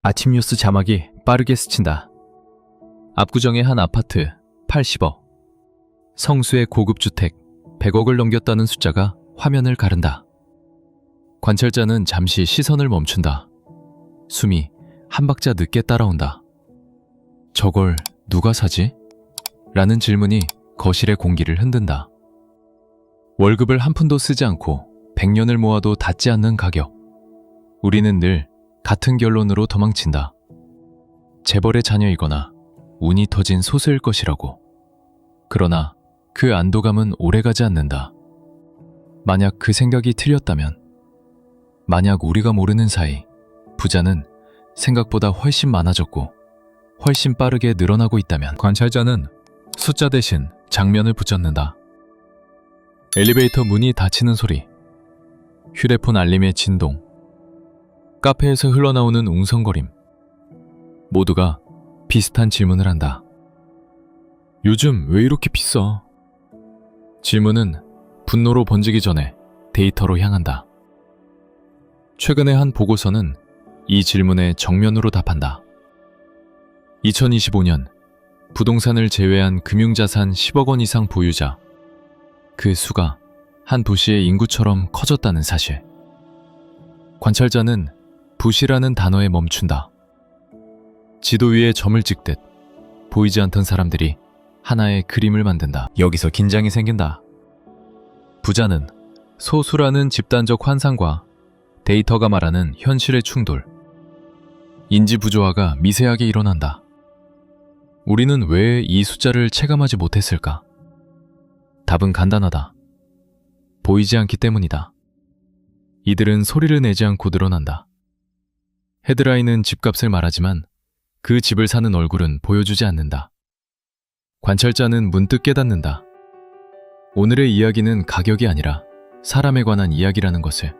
아침 뉴스 자막이 빠르게 스친다. 압구정의 한 아파트 80억. 성수의 고급 주택 100억을 넘겼다는 숫자가 화면을 가른다. 관찰자는 잠시 시선을 멈춘다. 숨이 한 박자 늦게 따라온다. 저걸 누가 사지? 라는 질문이 거실의 공기를 흔든다. 월급을 한 푼도 쓰지 않고 100년을 모아도 닿지 않는 가격. 우리는 늘 같은 결론으로 도망친다. 재벌의 자녀이거나 운이 터진 소수일 것이라고. 그러나 그 안도감은 오래가지 않는다. 만약 그 생각이 틀렸다면, 만약 우리가 모르는 사이 부자는 생각보다 훨씬 많아졌고 훨씬 빠르게 늘어나고 있다면 관찰자는 숫자 대신 장면을 붙잡는다. 엘리베이터 문이 닫히는 소리, 휴대폰 알림의 진동, 카페에서 흘러나오는 웅성거림. 모두가 비슷한 질문을 한다. 요즘 왜 이렇게 비싸? 질문은 분노로 번지기 전에 데이터로 향한다. 최근의 한 보고서는 이 질문에 정면으로 답한다. 2025년 부동산을 제외한 금융자산 10억 원 이상 보유자. 그 수가 한 도시의 인구처럼 커졌다는 사실. 관찰자는 부시라는 단어에 멈춘다. 지도 위에 점을 찍듯 보이지 않던 사람들이 하나의 그림을 만든다. 여기서 긴장이 생긴다. 부자는 소수라는 집단적 환상과 데이터가 말하는 현실의 충돌. 인지 부조화가 미세하게 일어난다. 우리는 왜 이 숫자를 체감하지 못했을까? 답은 간단하다. 보이지 않기 때문이다. 이들은 소리를 내지 않고 늘어난다. 헤드라인은 집값을 말하지만 그 집을 사는 얼굴은 보여주지 않는다. 관찰자는 문득 깨닫는다. 오늘의 이야기는 가격이 아니라 사람에 관한 이야기라는 것을.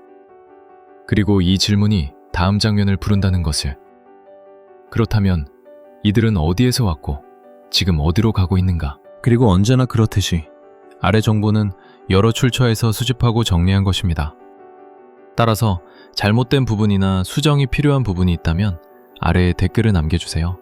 그리고 이 질문이 다음 장면을 부른다는 것을. 그렇다면 이들은 어디에서 왔고 지금 어디로 가고 있는가? 그리고 언제나 그렇듯이 아래 정보는 여러 출처에서 수집하고 정리한 것입니다. 따라서 잘못된 부분이나 수정이 필요한 부분이 있다면 아래에 댓글을 남겨주세요.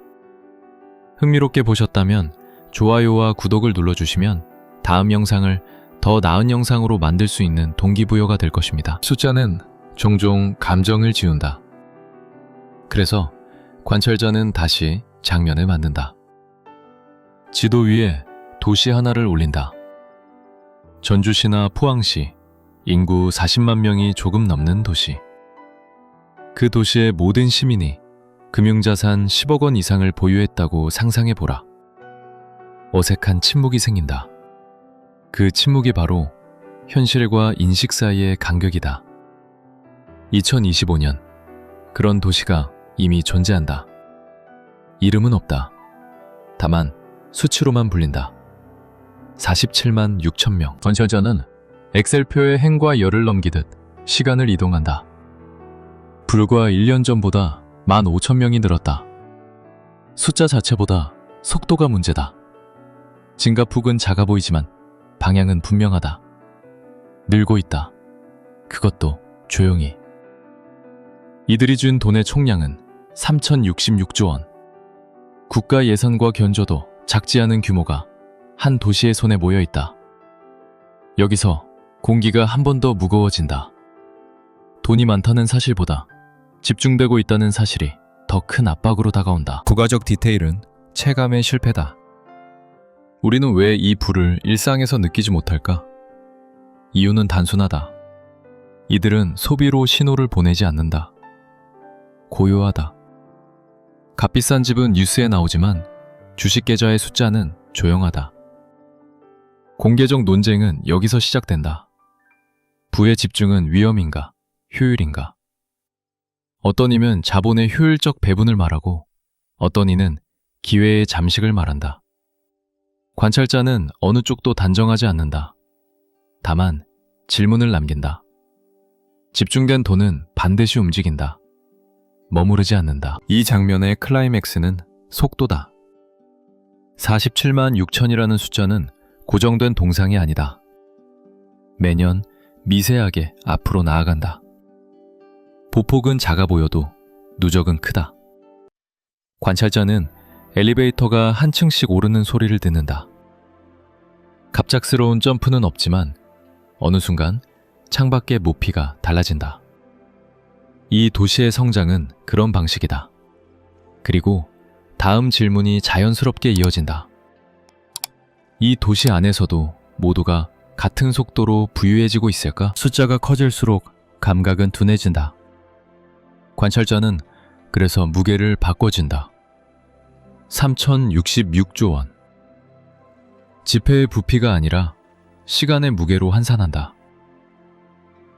흥미롭게 보셨다면 좋아요와 구독을 눌러주시면 다음 영상을 더 나은 영상으로 만들 수 있는 동기부여가 될 것입니다. 숫자는 종종 감정을 지운다. 그래서 관찰자는 다시 장면을 만든다. 지도 위에 도시 하나를 올린다. 전주시나 포항시, 인구 40만 명이 조금 넘는 도시. 그 도시의 모든 시민이 금융자산 10억 원 이상을 보유했다고 상상해 보라. 어색한 침묵이 생긴다. 그 침묵이 바로 현실과 인식 사이의 간격이다. 2025년, 그런 도시가 이미 존재한다. 이름은 없다. 다만 수치로만 불린다. 47만 6천 명. 건설자는 엑셀표에 행과 열을 넘기듯 시간을 이동한다. 불과 1년 전보다 1만 5천 명이 늘었다. 숫자 자체보다 속도가 문제다. 증가폭은 작아 보이지만 방향은 분명하다. 늘고 있다. 그것도 조용히. 이들이 준 돈의 총량은 3,066조 원. 국가 예산과 견줘도 작지 않은 규모가 한 도시의 손에 모여 있다. 여기서 공기가 한 번 더 무거워진다. 돈이 많다는 사실보다 집중되고 있다는 사실이 더 큰 압박으로 다가온다. 부가적 디테일은 체감의 실패다. 우리는 왜 이 불을 일상에서 느끼지 못할까? 이유는 단순하다. 이들은 소비로 신호를 보내지 않는다. 고요하다. 값비싼 집은 뉴스에 나오지만 주식 계좌의 숫자는 조용하다. 공개적 논쟁은 여기서 시작된다. 부의 집중은 위험인가, 효율인가? 어떤 이는 자본의 효율적 배분을 말하고 어떤 이는 기회의 잠식을 말한다. 관찰자는 어느 쪽도 단정하지 않는다. 다만 질문을 남긴다. 집중된 돈은 반드시 움직인다. 머무르지 않는다. 이 장면의 클라이맥스는 속도다. 47만 6천이라는 숫자는 고정된 동상이 아니다. 매년 미세하게 앞으로 나아간다. 보폭은 작아 보여도 누적은 크다. 관찰자는 엘리베이터가 한 층씩 오르는 소리를 듣는다. 갑작스러운 점프는 없지만 어느 순간 창밖의 모피가 달라진다. 이 도시의 성장은 그런 방식이다. 그리고 다음 질문이 자연스럽게 이어진다. 이 도시 안에서도 모두가 같은 속도로 부유해지고 있을까? 숫자가 커질수록 감각은 둔해진다. 관찰자는 그래서 무게를 바꿔준다. 3066조 원. 지폐의 부피가 아니라 시간의 무게로 환산한다.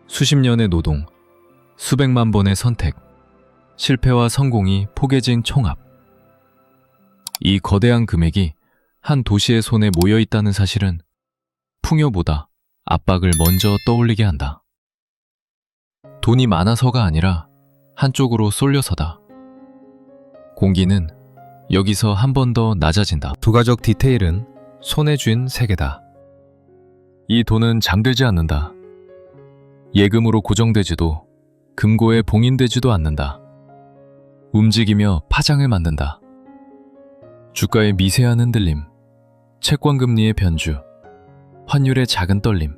수십 년의 노동, 수백만 번의 선택, 실패와 성공이 포개진 총합. 이 거대한 금액이 한 도시의 손에 모여 있다는 사실은 풍요보다 압박을 먼저 떠올리게 한다. 돈이 많아서가 아니라 한쪽으로 쏠려서다. 공기는 여기서 한 번 더 낮아진다. 부가적 디테일은 손에 쥔 세계다. 이 돈은 잠들지 않는다. 예금으로 고정되지도 금고에 봉인되지도 않는다. 움직이며 파장을 만든다. 주가의 미세한 흔들림, 채권 금리의 변주, 환율의 작은 떨림.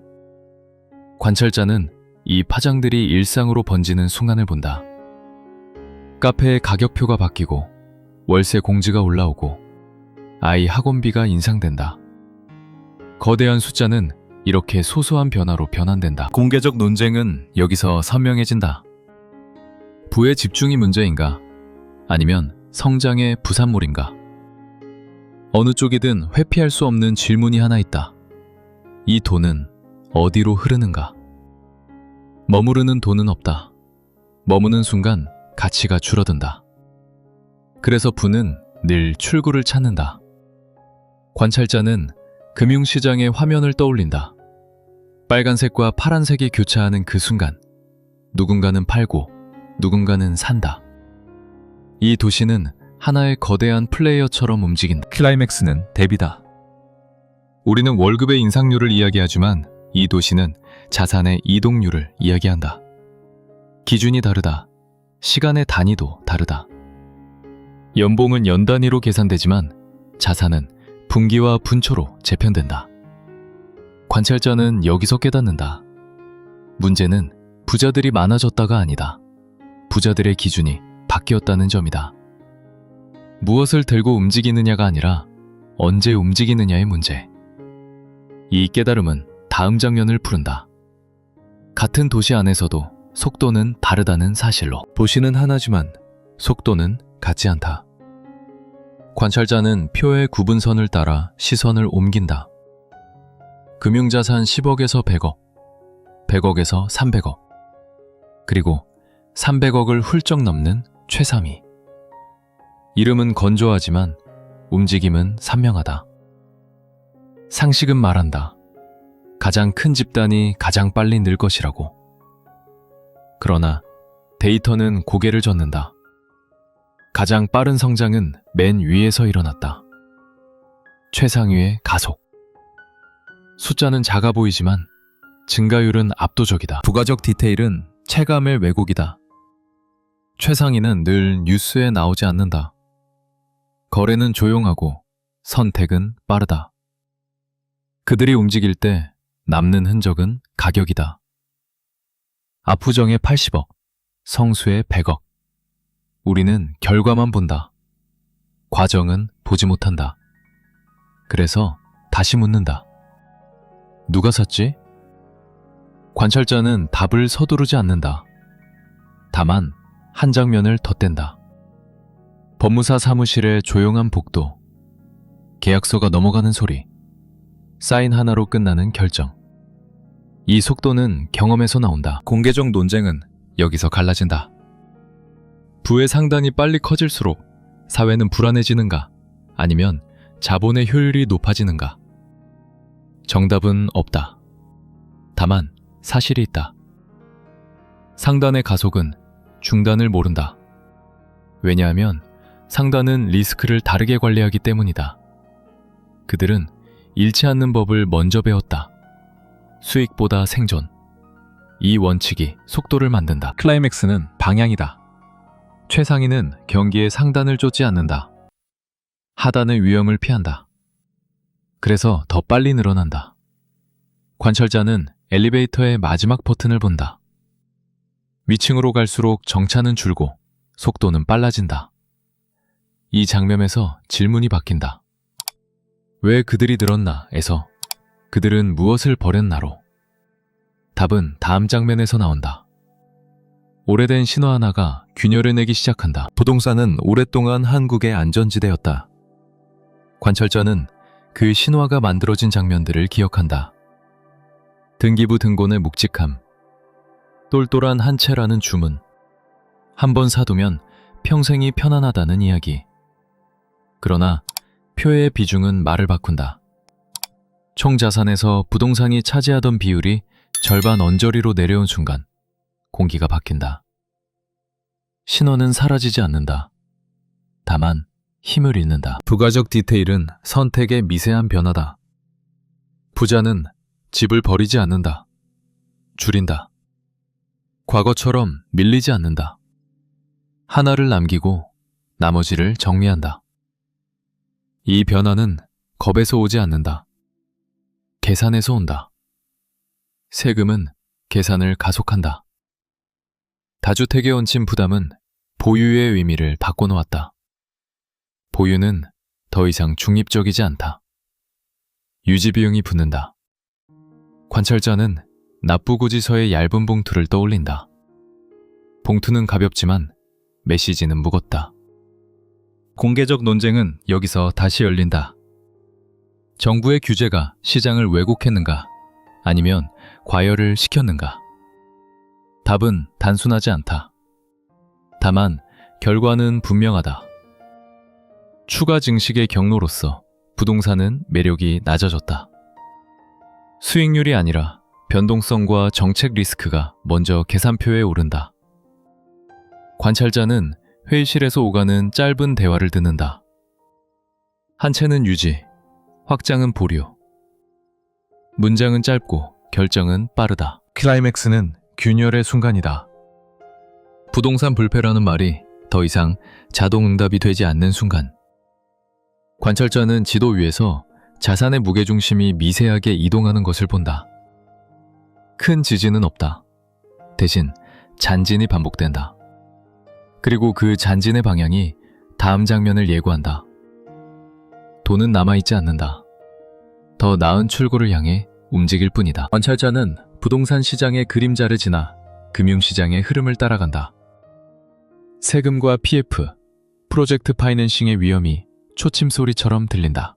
관찰자는 이 파장들이 일상으로 번지는 순간을 본다. 카페의 가격표가 바뀌고 월세 공지가 올라오고 아이 학원비가 인상된다. 거대한 숫자는 이렇게 소소한 변화로 변환된다. 공개적 논쟁은 여기서 선명해진다. 부의 집중이 문제인가? 아니면 성장의 부산물인가? 어느 쪽이든 회피할 수 없는 질문이 하나 있다. 이 돈은 어디로 흐르는가? 머무르는 돈은 없다. 머무는 순간 가치가 줄어든다. 그래서 부는 늘 출구를 찾는다. 관찰자는 금융시장의 화면을 떠올린다. 빨간색과 파란색이 교차하는 그 순간, 누군가는 팔고 누군가는 산다. 이 도시는 하나의 거대한 플레이어처럼 움직인다. 클라이맥스는 대비다. 우리는 월급의 인상률을 이야기하지만 이 도시는 자산의 이동률을 이야기한다. 기준이 다르다. 시간의 단위도 다르다. 연봉은 연 단위로 계산되지만 자산은 분기와 분초로 재편된다. 관찰자는 여기서 깨닫는다. 문제는 부자들이 많아졌다가 아니다. 부자들의 기준이 바뀌었다는 점이다. 무엇을 들고 움직이느냐가 아니라 언제 움직이느냐의 문제. 이 깨달음은 다음 장면을 푸른다. 같은 도시 안에서도 속도는 다르다는 사실로. 도시는 하나지만 속도는 같지 않다. 관찰자는 표의 구분선을 따라 시선을 옮긴다. 금융자산 10억에서 100억, 100억에서 300억, 그리고 300억을 훌쩍 넘는 최삼위. 이름은 건조하지만 움직임은 선명하다. 상식은 말한다. 가장 큰 집단이 가장 빨리 늘 것이라고. 그러나 데이터는 고개를 젓는다. 가장 빠른 성장은 맨 위에서 일어났다. 최상위의 가속. 숫자는 작아 보이지만 증가율은 압도적이다. 부가적 디테일은 체감의 왜곡이다. 최상위는 늘 뉴스에 나오지 않는다. 거래는 조용하고 선택은 빠르다. 그들이 움직일 때 남는 흔적은 가격이다. 압구정의 80억, 성수의 100억. 우리는 결과만 본다. 과정은 보지 못한다. 그래서 다시 묻는다. 누가 샀지? 관찰자는 답을 서두르지 않는다. 다만 한 장면을 덧댄다. 법무사 사무실의 조용한 복도. 계약서가 넘어가는 소리. 사인 하나로 끝나는 결정. 이 속도는 경험에서 나온다. 공개적 논쟁은 여기서 갈라진다. 부의 상단이 빨리 커질수록 사회는 불안해지는가? 아니면 자본의 효율이 높아지는가? 정답은 없다. 다만 사실이 있다. 상단의 가속은 중단을 모른다. 왜냐하면 상단은 리스크를 다르게 관리하기 때문이다. 그들은 잃지 않는 법을 먼저 배웠다. 수익보다 생존. 이 원칙이 속도를 만든다. 클라이맥스는 방향이다. 최상위는 경기의 상단을 쫓지 않는다. 하단의 위험을 피한다. 그래서 더 빨리 늘어난다. 관찰자는 엘리베이터의 마지막 버튼을 본다. 위층으로 갈수록 정차는 줄고 속도는 빨라진다. 이 장면에서 질문이 바뀐다. 왜 그들이 늘었나? 에서 그들은 무엇을 버렸나로. 답은 다음 장면에서 나온다. 오래된 신호 하나가 균열을 내기 시작한다. 부동산은 오랫동안 한국의 안전지대였다. 관찰자는 그 신화가 만들어진 장면들을 기억한다. 등기부 등본의 묵직함, 똘똘한 한 채라는 주문, 한 번 사두면 평생이 편안하다는 이야기. 그러나 표의 비중은 말을 바꾼다. 총 자산에서 부동산이 차지하던 비율이 절반 언저리로 내려온 순간 공기가 바뀐다. 신호는 사라지지 않는다. 다만 힘을 잃는다. 부가적 디테일은 선택의 미세한 변화다. 부자는 집을 버리지 않는다. 줄인다. 과거처럼 밀리지 않는다. 하나를 남기고 나머지를 정리한다. 이 변화는 겁에서 오지 않는다. 계산에서 온다. 세금은 계산을 가속한다. 다주택에 얹힌 부담은 보유의 의미를 바꿔놓았다. 보유는 더 이상 중립적이지 않다. 유지 비용이 붙는다. 관찰자는 납부고지서의 얇은 봉투를 떠올린다. 봉투는 가볍지만 메시지는 무겁다. 공개적 논쟁은 여기서 다시 열린다. 정부의 규제가 시장을 왜곡했는가? 아니면 과열을 시켰는가? 답은 단순하지 않다. 다만 결과는 분명하다. 추가 증식의 경로로서 부동산은 매력이 낮아졌다. 수익률이 아니라 변동성과 정책 리스크가 먼저 계산표에 오른다. 관찰자는 회의실에서 오가는 짧은 대화를 듣는다. 한 채는 유지, 확장은 보류. 문장은 짧고 결정은 빠르다. 클라이맥스는 균열의 순간이다. 부동산 불패라는 말이 더 이상 자동 응답이 되지 않는 순간. 관찰자는 지도 위에서 자산의 무게중심이 미세하게 이동하는 것을 본다. 큰 지진은 없다. 대신 잔진이 반복된다. 그리고 그 잔진의 방향이 다음 장면을 예고한다. 돈은 남아있지 않는다. 더 나은 출구를 향해 움직일 뿐이다. 관찰자는 부동산 시장의 그림자를 지나 금융시장의 흐름을 따라간다. 세금과 PF, 프로젝트 파이낸싱의 위험이 초침 소리처럼 들린다.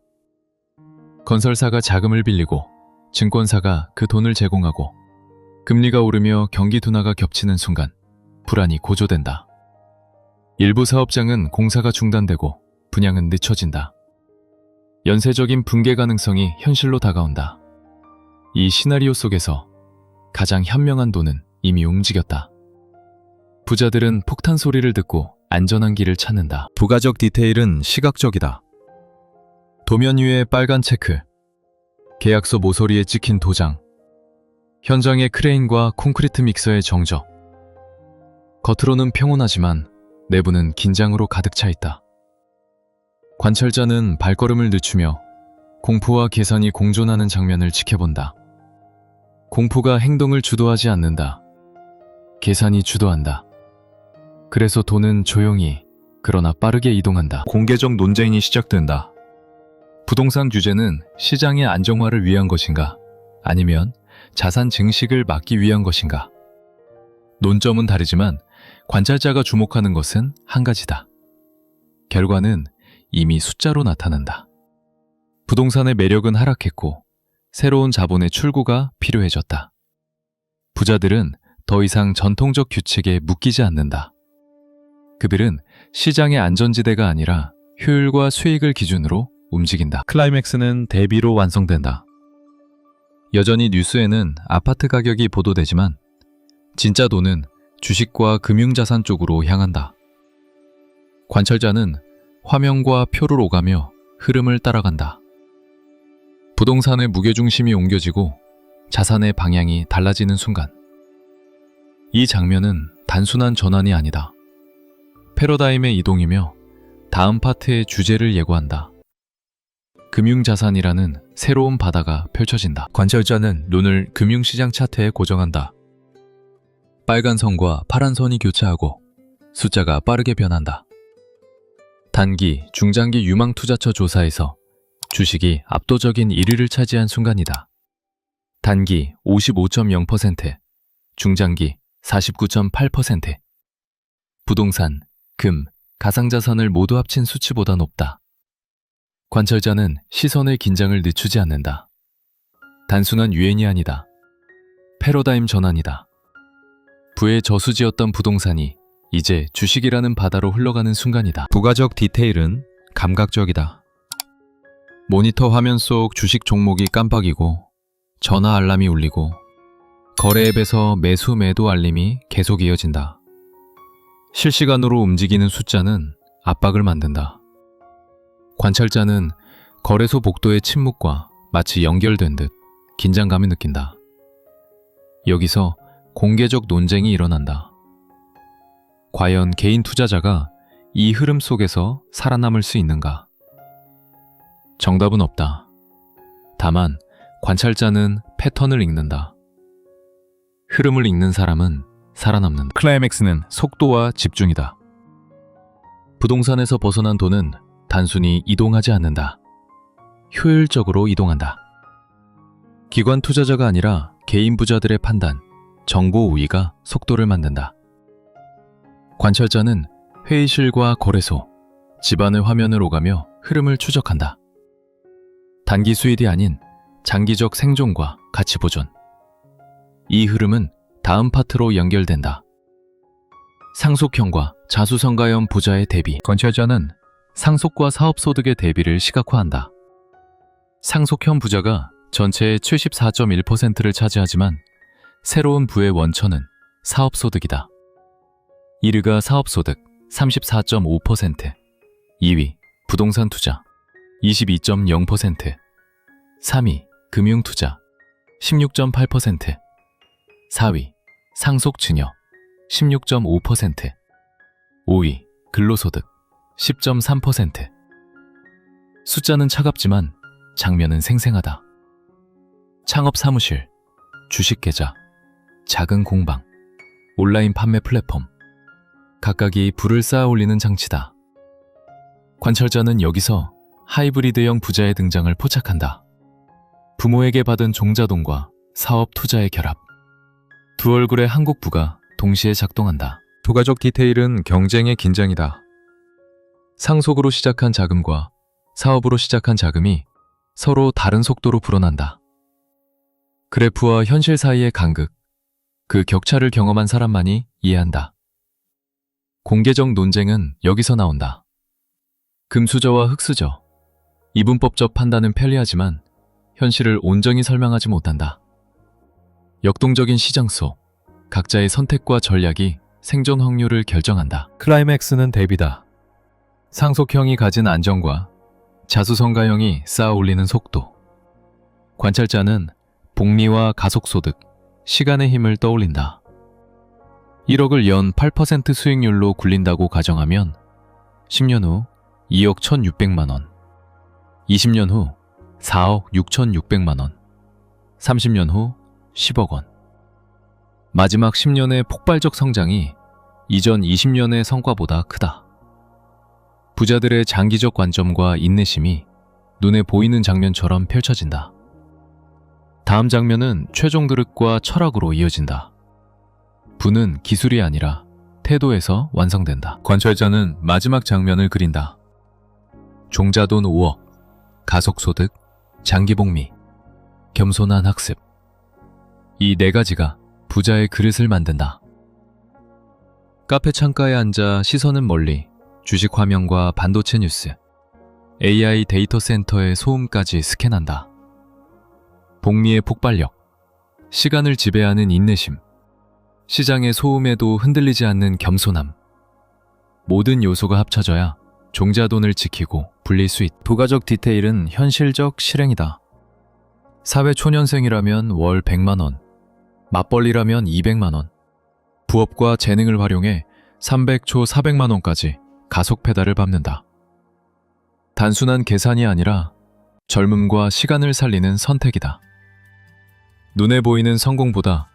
건설사가 자금을 빌리고 증권사가 그 돈을 제공하고 금리가 오르며 경기 둔화가 겹치는 순간 불안이 고조된다. 일부 사업장은 공사가 중단되고 분양은 늦춰진다. 연쇄적인 붕괴 가능성이 현실로 다가온다. 이 시나리오 속에서 가장 현명한 돈은 이미 움직였다. 부자들은 폭탄 소리를 듣고 안전한 길을 찾는다. 부가적 디테일은 시각적이다. 도면 위에 빨간 체크, 계약서 모서리에 찍힌 도장, 현장의 크레인과 콘크리트 믹서의 정적. 겉으로는 평온하지만 내부는 긴장으로 가득 차 있다. 관찰자는 발걸음을 늦추며 공포와 계산이 공존하는 장면을 지켜본다. 공포가 행동을 주도하지 않는다. 계산이 주도한다. 그래서 돈은 조용히 그러나 빠르게 이동한다. 공개적 논쟁이 시작된다. 부동산 규제는 시장의 안정화를 위한 것인가? 아니면 자산 증식을 막기 위한 것인가? 논점은 다르지만 관찰자가 주목하는 것은 한 가지다. 결과는 이미 숫자로 나타난다. 부동산의 매력은 하락했고 새로운 자본의 출구가 필요해졌다. 부자들은 더 이상 전통적 규칙에 묶이지 않는다. 그들은 시장의 안전지대가 아니라 효율과 수익을 기준으로 움직인다. 클라이맥스는 대비로 완성된다. 여전히 뉴스에는 아파트 가격이 보도되지만 진짜 돈은 주식과 금융자산 쪽으로 향한다. 관찰자는 화면과 표를 오가며 흐름을 따라간다. 부동산의 무게중심이 옮겨지고 자산의 방향이 달라지는 순간. 이 장면은 단순한 전환이 아니다. 패러다임의 이동이며 다음 파트의 주제를 예고한다. 금융자산이라는 새로운 바다가 펼쳐진다. 관찰자는 눈을 금융시장 차트에 고정한다. 빨간 선과 파란 선이 교차하고 숫자가 빠르게 변한다. 단기, 중장기 유망 투자처 조사에서 주식이 압도적인 1위를 차지한 순간이다. 단기 55.0%, 중장기 49.8%. 부동산, 금, 가상자산을 모두 합친 수치보다 높다. 관찰자는 시선의 긴장을 늦추지 않는다. 단순한 유행이 아니다. 패러다임 전환이다. 부의 저수지였던 부동산이 이제 주식이라는 바다로 흘러가는 순간이다. 부가적 디테일은 감각적이다. 모니터 화면 속 주식 종목이 깜빡이고 전화 알람이 울리고 거래 앱에서 매수 매도 알림이 계속 이어진다. 실시간으로 움직이는 숫자는 압박을 만든다. 관찰자는 거래소 복도의 침묵과 마치 연결된 듯 긴장감을 느낀다. 여기서 공개적 논쟁이 일어난다. 과연 개인 투자자가 이 흐름 속에서 살아남을 수 있는가? 정답은 없다. 다만 관찰자는 패턴을 읽는다. 흐름을 읽는 사람은 살아남는다. 클라이맥스는 속도와 집중이다. 부동산에서 벗어난 돈은 단순히 이동하지 않는다. 효율적으로 이동한다. 기관 투자자가 아니라 개인 부자들의 판단, 정보 우위가 속도를 만든다. 관찰자는 회의실과 거래소, 집안의 화면을 오가며 흐름을 추적한다. 단기 수익이 아닌 장기적 생존과 가치 보존. 이 흐름은 다음 파트로 연결된다. 상속형과 자수성가형 부자의 대비. 관찰자는 상속과 사업 소득의 대비를 시각화한다. 상속형 부자가 전체의 74.1%를 차지하지만 새로운 부의 원천은 사업소득이다. 1위가 사업소득 34.5%, 2위 부동산 투자 22.0%, 3위 금융투자 16.8%, 4위 상속 증여 16.5%, 5위 근로소득 10.3%. 숫자는 차갑지만 장면은 생생하다. 창업 사무실, 주식 계좌, 작은 공방, 온라인 판매 플랫폼. 각각이 불을 쌓아 올리는 장치다. 관찰자는 여기서 하이브리드형 부자의 등장을 포착한다. 부모에게 받은 종자돈과 사업 투자의 결합. 두 얼굴의 한국 부가 동시에 작동한다. 부가적 디테일은 경쟁의 긴장이다. 상속으로 시작한 자금과 사업으로 시작한 자금이 서로 다른 속도로 불어난다. 그래프와 현실 사이의 간극, 그 격차를 경험한 사람만이 이해한다. 공개적 논쟁은 여기서 나온다. 금수저와 흑수저. 이분법적 판단은 편리하지만 현실을 온전히 설명하지 못한다. 역동적인 시장 속 각자의 선택과 전략이 생존 확률을 결정한다. 클라이맥스는 대비다. 상속형이 가진 안정과 자수성가형이 쌓아 올리는 속도. 관찰자는 복리와 가속소득, 시간의 힘을 떠올린다. 1억을 연 8% 수익률로 굴린다고 가정하면 10년 후 2억 1,600만 원, 20년 후 4억 6,600만 원, 30년 후 10억 원. 마지막 10년의 폭발적 성장이 이전 20년의 성과보다 크다. 부자들의 장기적 관점과 인내심이 눈에 보이는 장면처럼 펼쳐진다. 다음 장면은 최종 그릇과 철학으로 이어진다. 부는 기술이 아니라 태도에서 완성된다. 관찰자는 마지막 장면을 그린다. 종자돈 5억, 가속소득, 장기복리, 겸손한 학습. 이 네 가지가 부자의 그릇을 만든다. 카페 창가에 앉아 시선은 멀리 주식 화면과 반도체 뉴스, AI 데이터 센터의 소음까지 스캔한다. 복리의 폭발력, 시간을 지배하는 인내심, 시장의 소음에도 흔들리지 않는 겸손함. 모든 요소가 합쳐져야 종자돈을 지키고 불릴 수 있다. 부가적 디테일은 현실적 실행이다. 사회 초년생이라면 월 100만 원, 맞벌이라면 200만 원. 부업과 재능을 활용해 300초 400만 원까지 가속 페달을 밟는다. 단순한 계산이 아니라 젊음과 시간을 살리는 선택이다. 눈에 보이는 성공보다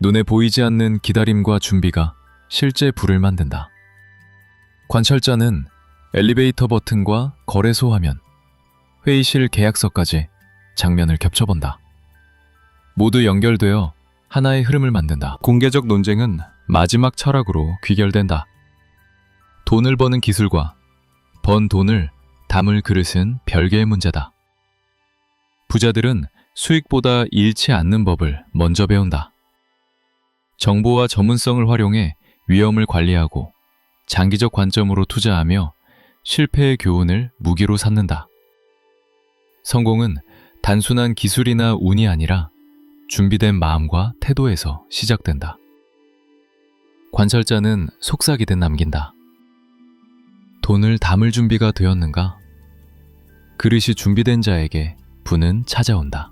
눈에 보이지 않는 기다림과 준비가 실제 부를 만든다. 관찰자는 엘리베이터 버튼과 거래소 화면, 회의실 계약서까지 장면을 겹쳐본다. 모두 연결되어 하나의 흐름을 만든다. 공개적 논쟁은 마지막 철학으로 귀결된다. 돈을 버는 기술과 번 돈을 담을 그릇은 별개의 문제다. 부자들은 수익보다 잃지 않는 법을 먼저 배운다. 정보와 전문성을 활용해 위험을 관리하고 장기적 관점으로 투자하며 실패의 교훈을 무기로 삼는다. 성공은 단순한 기술이나 운이 아니라 준비된 마음과 태도에서 시작된다. 관찰자는 속삭이듯 남긴다. 돈을 담을 준비가 되었는가? 그릇이 준비된 자에게 부는 찾아온다.